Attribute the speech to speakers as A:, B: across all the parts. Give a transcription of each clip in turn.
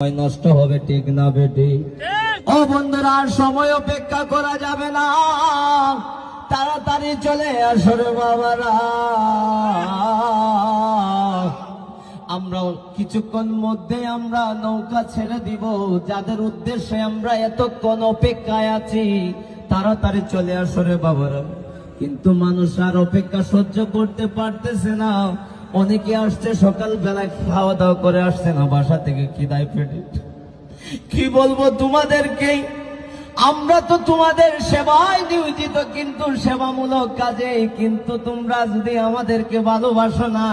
A: নষ্ট হবে ঠিক না বেটি? ও বন্ধুরা আর সময় অপেক্ষা করা যাবে না। তাড়াতাড়ি চলে আসরে বাবারা। আমরা কিছুক্ষণ মধ্যে আমরা নৌকা ছেড়ে দিব। যাদের উদ্দেশ্যে আমরা এতক্ষণ অপেক্ষায় আছি তাড়াতাড়ি চলে আসরে বাবারা। কিন্তু মানুষ আর অপেক্ষা সহ্য করতে পারতেছে না। অনেকে আসছে সকাল বেলায় খাওয়া দাওয়া করে আসছে না, বাসা থেকে খিদায় পেটে কি বলব তোমাদেরকে আমরা তো তোমাদের সেবায় নিয়োজিত, কিন্তু সেবামূলক কাজে, কিন্তু তোমরা যদি আমাদেরকে ভালোবাসো না,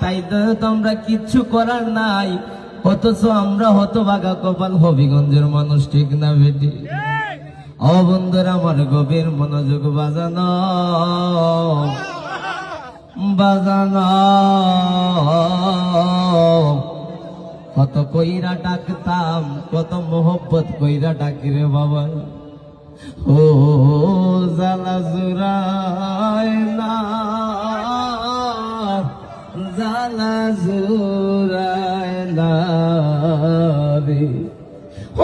A: তাই তোমরা কিচ্ছু করার নাই। অথচ আমরা হতভাগা কপাল হবিগঞ্জের মানুষ, ঠিক না বেটি? ও আমার গভীর মনোযোগ বাজানো। বাজানো। কত কইরা ডাকতাম, কত মোহব্বত কইরা ডাকি রে বাবা। ও জালা জুরায় না জালা জুরায় রে।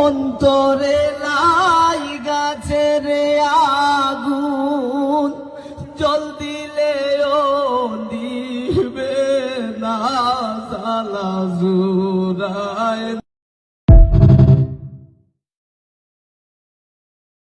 A: অন্তরে লাই গাছে রে আগুন জল নিবে না সালা জুরায়